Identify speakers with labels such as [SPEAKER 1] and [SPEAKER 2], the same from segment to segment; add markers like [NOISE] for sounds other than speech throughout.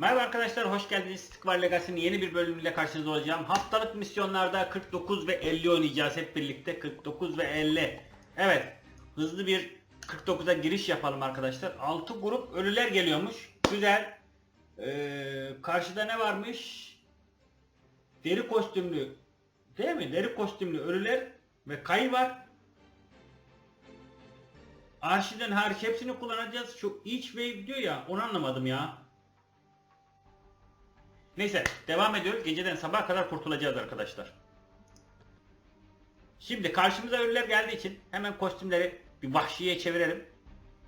[SPEAKER 1] Merhaba arkadaşlar, hoş geldiniz. İstikbar Legacy'nin yeni bir bölümüyle karşınızda olacağım. Haftalık misyonlarda 49 ve 50 oynayacağız hep birlikte. 49 ve 50. Evet, hızlı bir 49'a giriş yapalım arkadaşlar. 6 grup ölüler geliyormuş. Güzel. Ee, karşıda ne varmış? Deri kostümlü, değil mi? Deri kostümlü ölüler ve kayı var. Arşiden hariç hepsini kullanacağız. Şu each wave diyor ya, onu anlamadım ya. Neyse devam ediyoruz. Geceden sabaha kadar kurtulacağız arkadaşlar. Şimdi karşımıza ölüler geldiği için hemen kostümleri bir vahşiye çevirelim.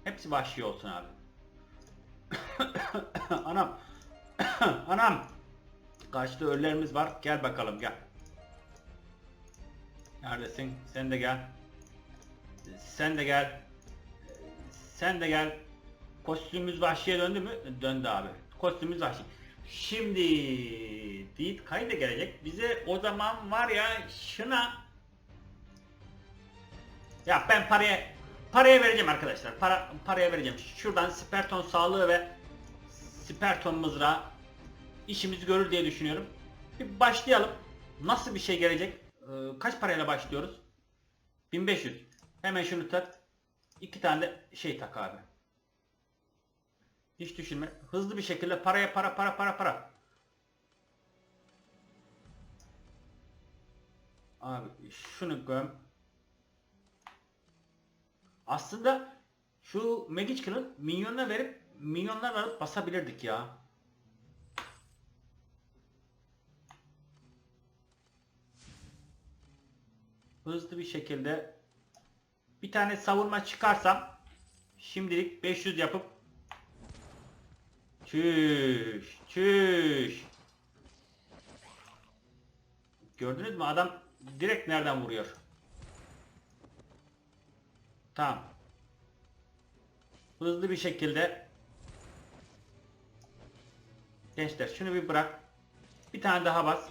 [SPEAKER 1] Hepsi vahşi olsun abi. [COUGHS] Anam. [COUGHS] Anam. Karşıda ölülerimiz var. Gel bakalım gel. Neredesin? Sen de gel. Sen de gel. Sen de gel. Kostümümüz vahşiye döndü mü? Döndü abi. Kostümümüz vahşi. Şimdi Deed Kay da gelecek. Bize o zaman var ya şuna ya ben paraya paraya vereceğim arkadaşlar. Para paraya vereceğim. Şuradan Sperton sağlığı ve Sperton mızrağı işimizi görür diye düşünüyorum. Bir başlayalım. Nasıl bir şey gelecek? Ee, kaç parayla başlıyoruz? 1500. Hemen şunu tak. İki tane de şey tak abi. Hiç düşünme. Hızlı bir şekilde paraya para para para para. Abi şunu göm. Aslında şu Magical'ın minyonuna verip minyonlar alıp basabilirdik ya. Hızlı bir şekilde bir tane savunma çıkarsam şimdilik 500 yapıp Çüş, çüş. Gördünüz mü adam direkt nereden vuruyor? Tamam. Hızlı bir şekilde Gençler şunu bir bırak. Bir tane daha bas.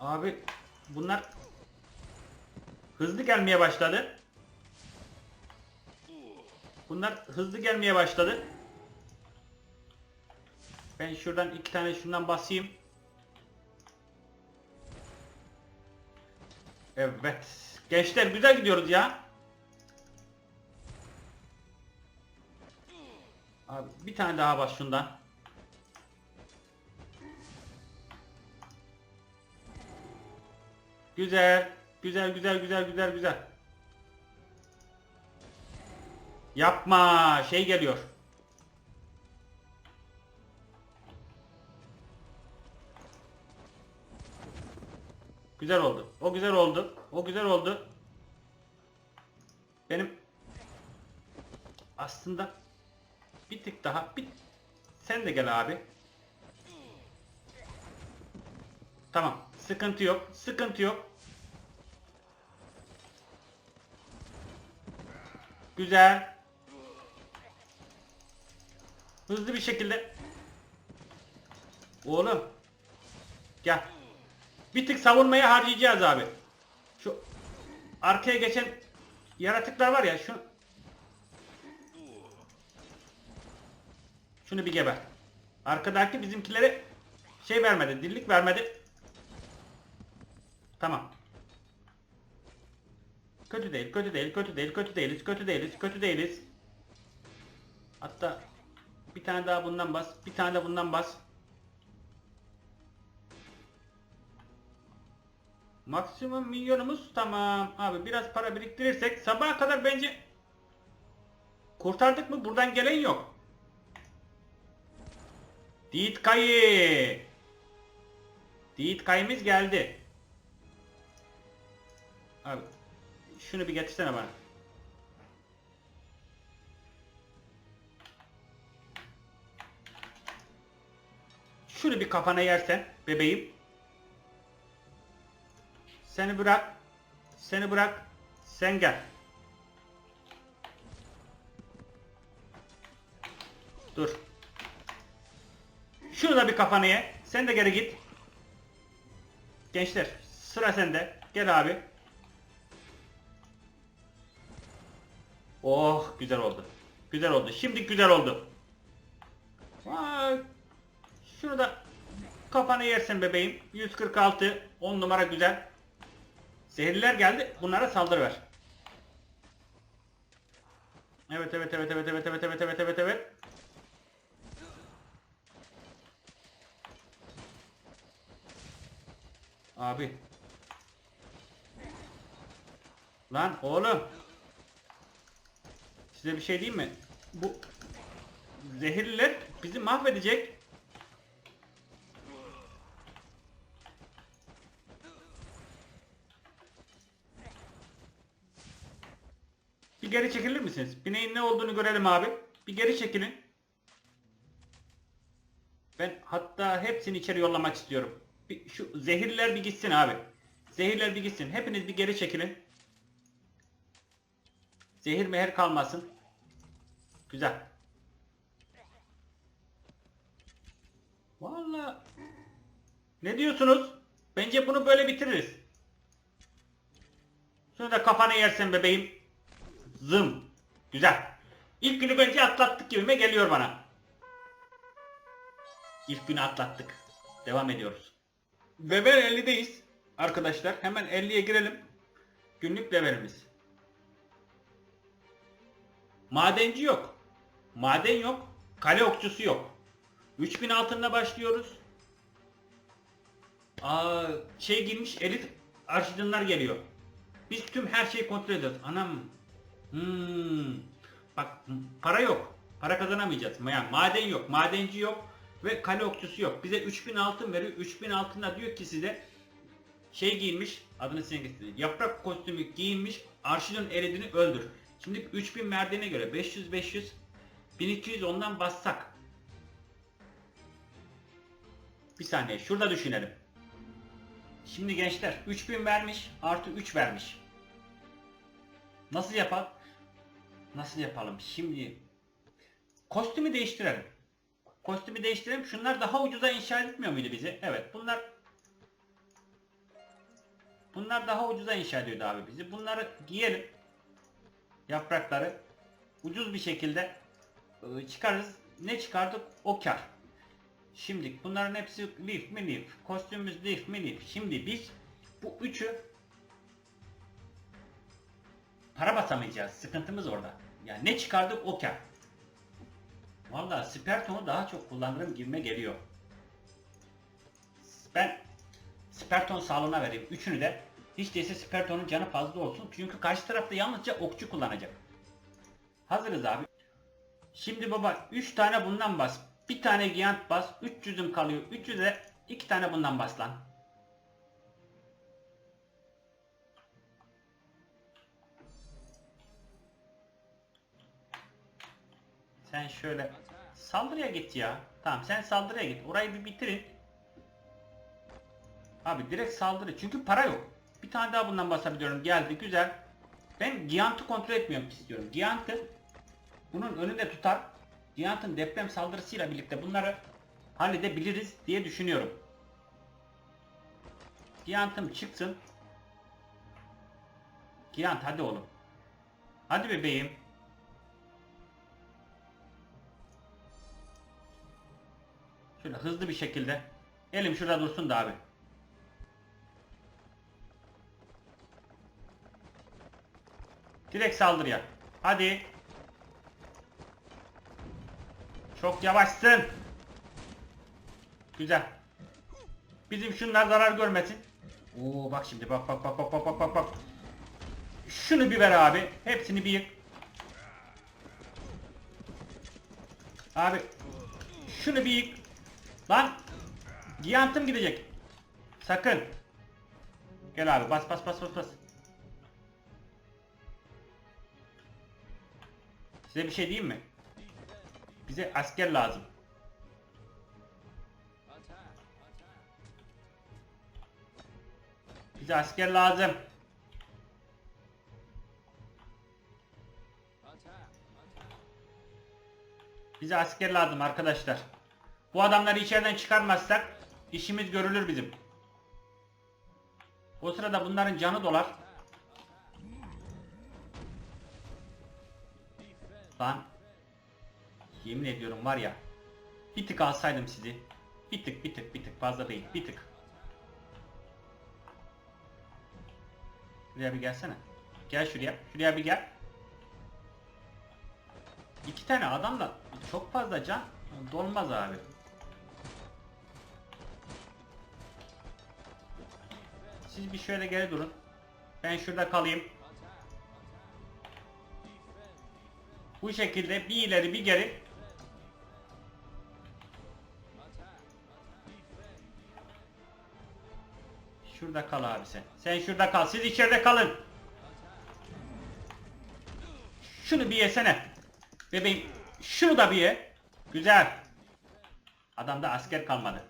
[SPEAKER 1] Abi bunlar hızlı gelmeye başladı. Bunlar hızlı gelmeye başladı. Ben şuradan iki tane şundan basayım. Evet. Gençler güzel gidiyoruz ya. Abi bir tane daha bas şundan. Güzel. Güzel güzel güzel güzel güzel. Yapma. Şey geliyor. Güzel oldu. O güzel oldu. O güzel oldu. Benim aslında bir tık daha bir sen de gel abi. Tamam. Sıkıntı yok. Sıkıntı yok. Güzel. Hızlı bir şekilde. Oğlum. Gel. Bir tık savunmaya harcayacağız abi. Şu arkaya geçen yaratıklar var ya şu Şunu bir geber. Arkadaki bizimkilere şey vermedi, dillik vermedi. Tamam. Kötü değil, kötü değil, kötü değil, kötü değiliz, kötü değiliz, kötü değiliz. Hatta bir tane daha bundan bas, bir tane de bundan bas. Maksimum milyonumuz tamam. Abi biraz para biriktirirsek sabaha kadar bence kurtardık mı? Buradan gelen yok. Diit kayı. Diit kayımız geldi. Abi şunu bir getirsene bana. Şunu bir kafana yersen bebeğim. Seni bırak. Seni bırak. Sen gel. Dur. Şunu da bir kafana ye. Sen de geri git. Gençler sıra sende. Gel abi. Oh güzel oldu. Güzel oldu. Şimdi güzel oldu. Şunu da kafanı yersin bebeğim. 146. 10 numara güzel. Zehirliler geldi. Bunlara saldırı ver. Evet evet evet evet evet evet evet evet evet evet. Abi. Lan oğlum. Size bir şey diyeyim mi? Bu zehirliler bizi mahvedecek. Geri çekilir misiniz? Bineğin ne olduğunu görelim abi. Bir geri çekilin. Ben hatta hepsini içeri yollamak istiyorum. Bir, şu zehirler bir gitsin abi. Zehirler bir gitsin. Hepiniz bir geri çekilin. Zehir meher kalmasın. Güzel. Vallahi ne diyorsunuz? Bence bunu böyle bitiririz. Şunu da kafana yersen bebeğim. Zım. Güzel. İlk günü bence atlattık gibime geliyor bana. İlk günü atlattık. Devam ediyoruz. Level 50'deyiz. Arkadaşlar hemen 50'ye girelim. Günlük levelimiz. Madenci yok. Maden yok. Kale okçusu yok. 3000 altınla başlıyoruz. Aa, şey girmiş elit arşidinler geliyor. Biz tüm her şeyi kontrol ediyoruz. Anam. Hmm. Bak para yok. Para kazanamayacağız. Yani maden yok. Madenci yok. Ve kale okçusu yok. Bize 3000 altın veriyor. 3000 altınla diyor ki size şey giyinmiş. Adını size getireyim. Yaprak kostümü giyinmiş. Arşidon eridini öldür. Şimdi 3000 merdivene göre 500 500 1200 ondan bassak. Bir saniye şurada düşünelim. Şimdi gençler 3000 vermiş artı 3 vermiş. Nasıl yapalım? Nasıl yapalım? Şimdi kostümü değiştirelim. Kostümü değiştirelim. Şunlar daha ucuza inşa etmiyor muydu bizi? Evet bunlar Bunlar daha ucuza inşa ediyordu abi bizi. Bunları giyelim. Yaprakları ucuz bir şekilde e, çıkarız. Ne çıkardık? O kar. Şimdi bunların hepsi leaf mi leaf. Kostümümüz leaf mi leaf. Şimdi biz bu üçü para basamayacağız. Sıkıntımız orada. Yani ne çıkardık o kar. Valla Sperton'u daha çok kullanırım gibime geliyor. Ben Sperton sağlığına vereyim. Üçünü de hiç değilse Sperton'un canı fazla olsun. Çünkü karşı tarafta yalnızca okçu kullanacak. Hazırız abi. Şimdi baba 3 tane bundan bas. Bir tane Giant bas. 300'üm kalıyor. 300'e 2 tane bundan bas lan. Sen şöyle saldırıya git ya. Tamam sen saldırıya git. Orayı bir bitirin. Abi direkt saldırı. Çünkü para yok. Bir tane daha bundan basabiliyorum. Geldi güzel. Ben Giant'ı kontrol etmiyorum istiyorum. Giant'ı bunun önünde tutar. Giant'ın deprem saldırısıyla birlikte bunları halledebiliriz diye düşünüyorum. Giant'ım çıksın. Giant hadi oğlum. Hadi bebeğim. Şöyle hızlı bir şekilde. Elim şurada dursun da abi. Direkt saldır ya. Hadi. Çok yavaşsın. Güzel. Bizim şunlar zarar görmesin. Oo bak şimdi bak bak bak bak bak bak bak. Şunu bir ver abi. Hepsini bir yık. Abi şunu bir yık. Lan Gigant'ım gidecek. Sakın. Gel abi bas bas bas bas bas. Size bir şey diyeyim mi? Bize asker lazım. Bize asker lazım. Bize asker lazım arkadaşlar. Bu adamları içeriden çıkarmazsak işimiz görülür bizim. O sırada bunların canı dolar. Lan Yemin ediyorum var ya. Bir tık alsaydım sizi. Bir tık bir tık bir tık fazla değil. Bir tık. Şuraya bir gelsene. Gel şuraya. Şuraya bir gel. İki tane adamla çok fazla can dolmaz abi. Siz bir şöyle geri durun. Ben şurada kalayım. Bu şekilde bir ileri bir geri. Şurada kal abi sen. Sen şurada kal. Siz içeride kalın. Şunu bir yesene. Bebeğim şunu da bir ye. Güzel. Adamda asker kalmadı.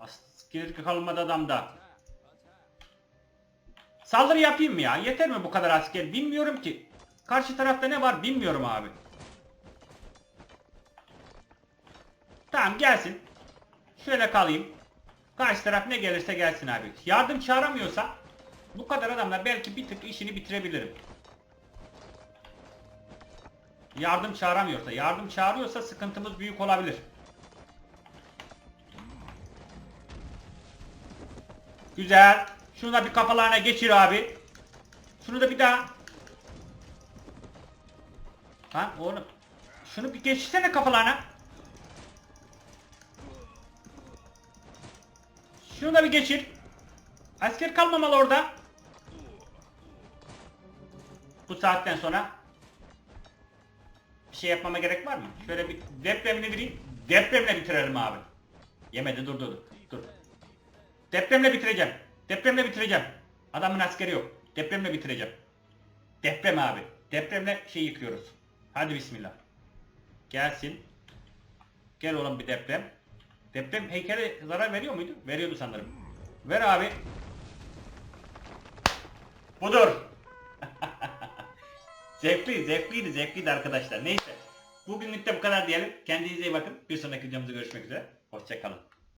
[SPEAKER 1] Asker kalmadı adamda. Saldırı yapayım mı ya? Yeter mi bu kadar asker? Bilmiyorum ki. Karşı tarafta ne var bilmiyorum abi. Tamam gelsin. Şöyle kalayım. Karşı taraf ne gelirse gelsin abi. Yardım çağıramıyorsa bu kadar adamla belki bir tık işini bitirebilirim. Yardım çağıramıyorsa, yardım çağırıyorsa sıkıntımız büyük olabilir. Güzel. Şunu da bir kafalarına geçir abi. Şunu da bir daha. Lan oğlum. Şunu bir geçirsene kafalarına. Şunu da bir geçir. Asker kalmamalı orada. Bu saatten sonra bir şey yapmama gerek var mı? Şöyle bir depremini vereyim. Depremle bitirelim abi. Yemedi dur dur. dur. Depremle bitireceğim. Depremle bitireceğim. Adamın askeri yok. Depremle bitireceğim. Deprem abi. Depremle şey yıkıyoruz. Hadi bismillah. Gelsin. Gel oğlum bir deprem. Deprem heykele zarar veriyor muydu? Veriyordu sanırım. Ver abi. Budur. [LAUGHS] zevkli, zevkliydi, zevkliydi arkadaşlar. Neyse. Bugünlük de bu kadar diyelim. Kendinize iyi bakın. Bir sonraki videomuzda görüşmek üzere. Hoşçakalın.